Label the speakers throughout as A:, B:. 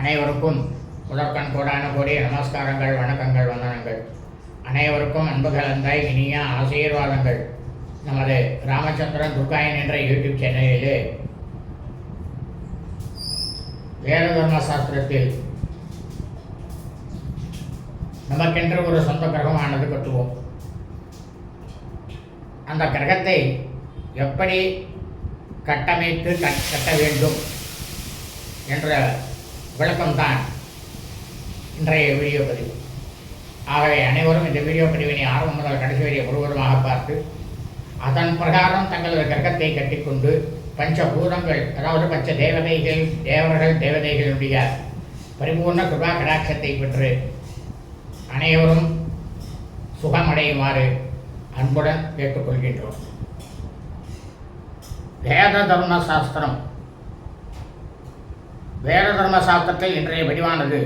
A: அனைவருக்கும் முதற்கண் கோடான கோடி நமஸ்காரங்கள் வணக்கங்கள் வந்தனங்கள். அனைவருக்கும் அன்பு கலந்த இனிய ஆசீர்வாதங்கள். நமது ராமச்சந்திரன் துர்காயன் என்ற யூடியூப் சேனலிலே வேத தர்ம சாஸ்திரத்தில் நமக்கென்று ஒரு சொந்த கிரகமானது கட்டுவோம். அந்த கிரகத்தை எப்படி கட்டமைத்து கட்ட வேண்டும் என்ற விளக்கம்தான் இன்றைய வீடியோ பதிவு. ஆகவே அனைவரும் இந்த வீடியோ பதிவினை ஆரம்பம் முதல் கடைசி வரை முழுவதுமாக பார்த்து அதன் பிரகாரம் தங்களது கிரகத்தை கட்டிக்கொண்டு பஞ்சபூதங்கள் அதாவது பஞ்ச தேவதைகள் தேவர்கள் தேவதைகளுடைய பரிபூர்ண கிருபா கடாட்சத்தை பெற்று அனைவரும் சுகமடையுமாறு அன்புடன் கேட்டுக்கொள்கின்றோம். வேத தர்ம சாஸ்திரம் வேத தர்ம சாஸ்திரத்தில் இன்றைய வடிவானது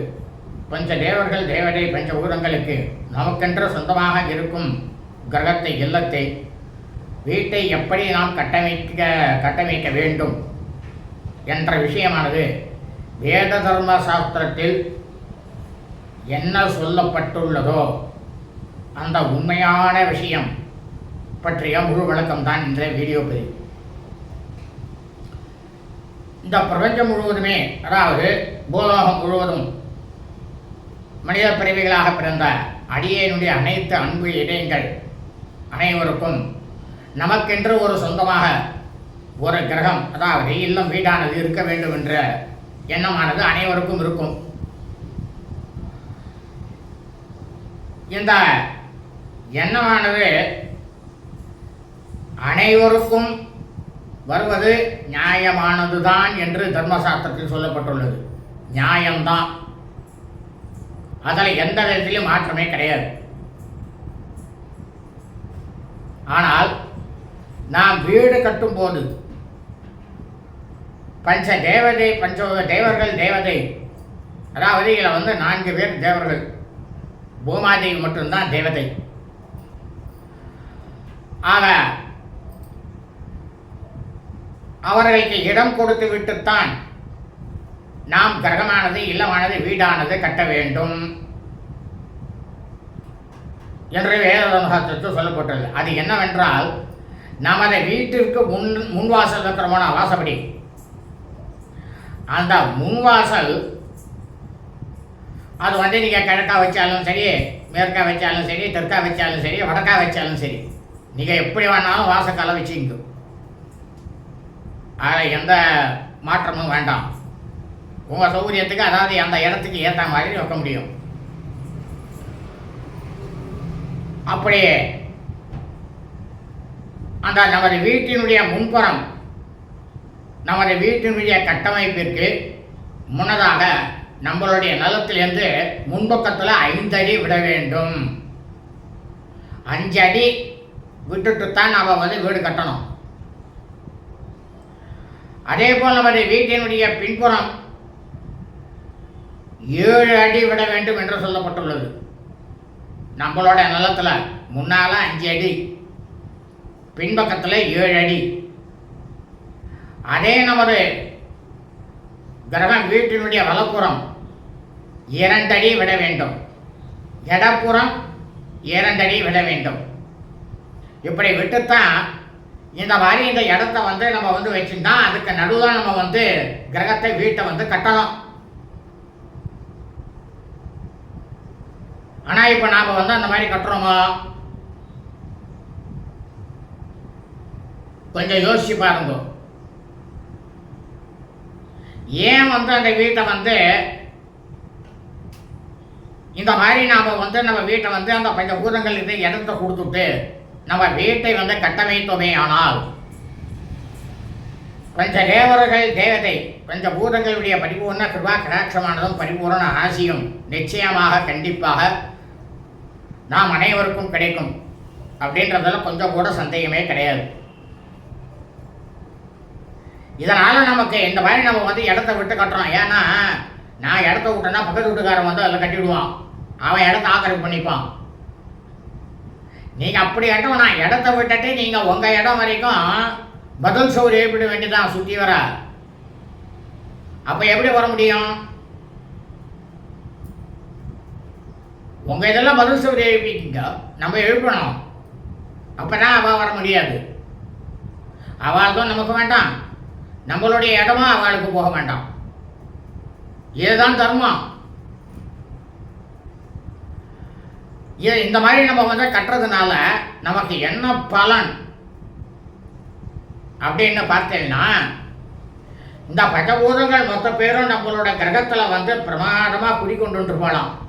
A: பஞ்ச தேவர்கள் தேவதை பஞ்ச ஊரங்களுக்கு நமக்கென்று சொந்தமாக இருக்கும் கிரகத்தை இல்லத்தை வீட்டை எப்படி நாம் கட்டமைக்க கட்டமைக்க வேண்டும் என்ற விஷயமானது வேத தர்ம சாஸ்திரத்தில் என்ன சொல்லப்பட்டுள்ளதோ அந்த உண்மையான விஷயம் பற்றிய முழு விளக்கம்தான் இந்த வீடியோ பதிவு. இந்த பிரபஞ்சம் முழுவதுமே அதாவது பூலோகம் முழுவதும் மனித பிறவிகளாக பிறந்த அடியேனுடைய அனைத்து அன்பு இதயங்கள் அனைவருக்கும் நமக்கென்று ஒரு சொந்தமாக ஒரு கிரகம் அதாவது இல்லம் வீடானது இருக்க வேண்டும் என்ற எண்ணமானது அனைவருக்கும் இருக்கும். இந்த எண்ணமானது அனைவருக்கும் வருவது நியாயமானதுதான் என்று தர்மசாஸ்திரத்தில் சொல்லப்பட்டுள்ளது. நியாயம்தான். அதில் எந்த விதத்திலும் மாற்றமே கிடையாது. ஆனால் நாம் வீடு கட்டும்போது பஞ்ச தேவதை பஞ்ச தேவர்கள் தேவதை அதாவது இதில் வந்து நான்கு பேர் தேவர்கள் பூமாதேவி மட்டும்தான் தேவதை. ஆக அவர்களுக்கு இடம் கொடுத்து விட்டுத்தான். நாம் கிரகமானது இல்லமானது வீடானது கட்ட வேண்டும். என்று வேதசாஸ்திரத்தில் சொல்லப்பட்டுள்ளது. அது என்னவென்றால் நமது வீட்டிற்கு முன் முன்வாசல் இருக்கிறோமோ வாசப்படி. அந்த முன்வாசல் அது வந்து நீங்கள் கிழக்கா வச்சாலும் சரி மேற்கா வச்சாலும் சரி தெற்கா வச்சாலும் சரி வடக்கா வச்சாலும் சரி. நீங்கள் எப்படி வேணாலும் வாசக்கால வச்சுங்க அதில் எந்த மாற்றமும் வேண்டாம். உங்கள் சௌகரியத்துக்கு அதாவது அந்த இடத்துக்கு ஏற்ற மாதிரி வைக்க முடியும். அப்படியே அந்த நமது வீட்டினுடைய முன்புறம் நமது வீட்டினுடைய கட்டமைப்பிற்கு முன்னதாக நம்மளுடைய நிலத்திலிருந்து முன்பக்கத்தில் ஐந்து அடி விட வேண்டும். அஞ்சு அடி விட்டுட்டு தான் நாம் வந்து வீடு கட்டணும். அதே போல் நமது வீட்டினுடைய பின்புறம் ஏழு அடி விட வேண்டும் என்று சொல்லப்பட்டுள்ளது. நம்மளோட நிலத்தில் முன்னால் அஞ்சு அடி பின்பக்கத்தில் ஏழு அடி. அதே நமது கிரகம் வீட்டினுடைய வலப்புறம் இரண்டடி விட வேண்டும். இடப்புறம் இரண்டடி விட வேண்டும். இப்படி விட்டுத்தான் இந்த மாதிரி இந்த இடத்த வந்து நம்ம வந்து வச்சுருந்தா அதுக்கு நடுவில் நம்ம வந்து கிரகத்தை வீட்டை வந்து கட்டணும் ஆனால் இப்போ நாம் வந்து அந்த மாதிரி கட்டுறோமா? கொஞ்சம் யோசிச்சு பாருங்க. ஏன் வந்து அந்த வீட்டை வந்து இந்த மாதிரி நாம் வந்து நம்ம வீட்டை வந்து அந்த பஞ்ச பூதங்கள் இதை இடத்த கொடுத்துட்டு நம்ம வீட்டை வந்து கட்டமைத்தோமே ஆனால் பஞ்ச தேவர்கள் தேவதை பஞ்ச பூதங்களுடைய பரிபூர்ண கிருபா கடாட்சமானதும் பரிபூர்ண ஆசியும் நிச்சயமாக கண்டிப்பாக நாம் அனைவருக்கும் கிடைக்கும். அப்படின்றதுல கொஞ்சம் கூட சந்தேகமே கிடையாது. இதனால் நமக்கு இந்த மாதிரி நம்ம வந்து இடத்த விட்டு கட்டுறோம். ஏன்னா நான் இடத்த விட்டேன்னா பக்கத்து வீட்டுக்காரன் வந்து அதில் கட்டிவிடுவான். அவன் இடத்த ஆக்கிரமிப்பு பண்ணிப்பான். நீங்க அப்படி கட்டணும் நான் இடத்த விட்டுட்டு நீங்க உங்க இடம் வரைக்கும் பதில் சோறு ஏற்பட வேண்டியதான் சுத்தி வர. அப்ப எப்படி வர முடியும்? உங்க இதெல்லாம் பதில் சோறு எழுப்பிக்கிங்க நம்ம எழுப்பணும். அப்பதான் அவ வர முடியாது. அவளுக்கும் நமக்கு வேண்டாம். நம்மளுடைய இடமும் அவளுக்கு போக வேண்டாம். இதுதான் தர்மம் இது இந்த மாதிரி நம்ம வந்து கட்டுறதுனால நமக்கு என்ன பலன்? அப்படின்னு பார்த்தீங்கன்னா இந்த பஞ்சபூதங்கள் மொத்த பேரும் நம்மளோட கிரகத்தில் வந்து பிரமாதமாக குடிக்கொண்டு போகலாம்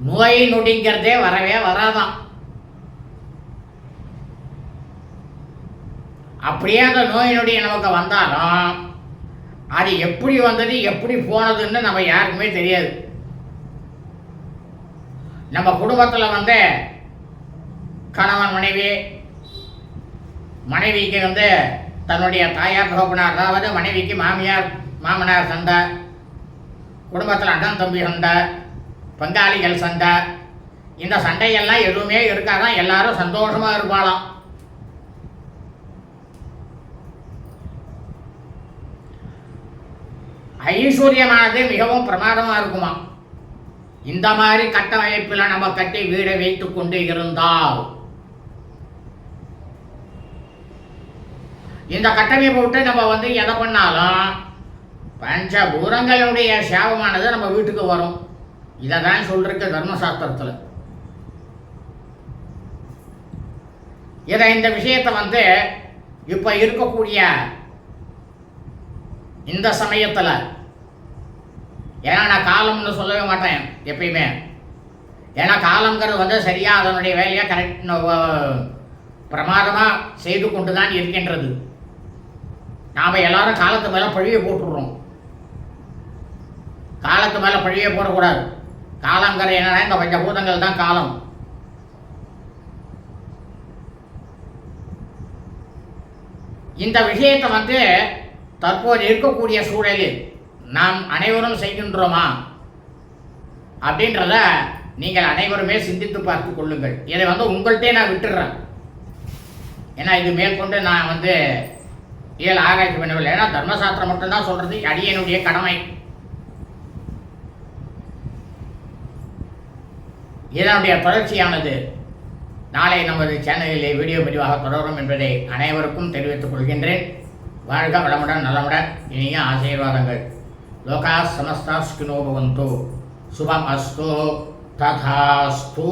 A: நோய் நொடிங்கிறதே வரவே வராதான் அப்படியே அந்த நோய் நொடி நமக்கு வந்தாலும் அது எப்படி வந்தது எப்படி போனதுன்னு நம்ம யாருக்குமே தெரியாது. நம்ம குடும்பத்தில் வந்து கணவன் மனைவி மனைவிக்கு வந்து தன்னுடைய தாயார் தகப்பனார் அதாவது மனைவிக்கு மாமியார் மாமனார் சண்டை குடும்பத்தில் அண்ணன் தம்பி சண்டை பங்காளிகள் சண்டை இந்த சண்டையெல்லாம் எதுவுமே இருக்காதான் எல்லாரும் சந்தோஷமாக இருப்பாளாம். ஐஸ்வர்யமானது மிகவும் பிரமாதமாக இருக்குமா இந்த மாதிரி கட்டமைப்பில் நம்ம கட்டி வீடை வைத்துக் கொண்டு இருந்தால் இந்த கட்டமைப்பை விட்டு நம்ம வந்து எதை பண்ணாலும் பஞ்சபூரங்களுடைய சேவமானது நம்ம வீட்டுக்கு வரும். இதை தான் சொல்லிருக்கு தர்மசாஸ்திரத்தில். இதை இந்த விஷயத்தை வந்து இப்போ இருக்கக்கூடிய இந்த சமயத்தில் ஏன்னா நான் காலம்னு சொல்லவே மாட்டேன் எப்பயுமே. ஏன்னா காலங்கிறது வந்து சரியாக அதனுடைய வேலையை கரெக்ட் பிரமாதமாக செய்து கொண்டு தான் இருக்கின்றது. நாம் எல்லாரும் காலத்து மேலே பழியை போட்டுடுறோம். காலத்து மேலே பழியை போடக்கூடாது. காலங்கிற என்னன்னா இந்த பஞ்சபூதங்கள் தான் காலம். இந்த விஷயத்தை வந்து தற்போது இருக்கக்கூடிய சூழலில் நாம் அனைவரும் செய்கின்றோமா? அப்படின்றத நீங்கள் அனைவருமே சிந்தித்து பார்த்து கொள்ளுங்கள். இதை வந்து உங்கள்கிட்டே நான் விட்டுடுறேன் ஏன்னா இது மேற்கொண்டு நான் வந்து இயல் ஆராய்ச்சி பண்ணவில்லை. ஏன்னா தர்மசாஸ்திரம் மட்டும்தான் சொல்றது. அடியனுடைய கடமை. இதனுடைய தொடர்ச்சியானது. நாளை நமது சேனலிலே வீடியோ பதிவாக தொடரும் என்பதை அனைவருக்கும் தெரிவித்துக் கொள்கின்றேன். வாழ்க வளமுடன் நலமுடன் இனிய ஆசீர்வாதங்கள். లోకా సమస్తాస్కినో భవంతు. శుభమస్తు. తథాస్తు.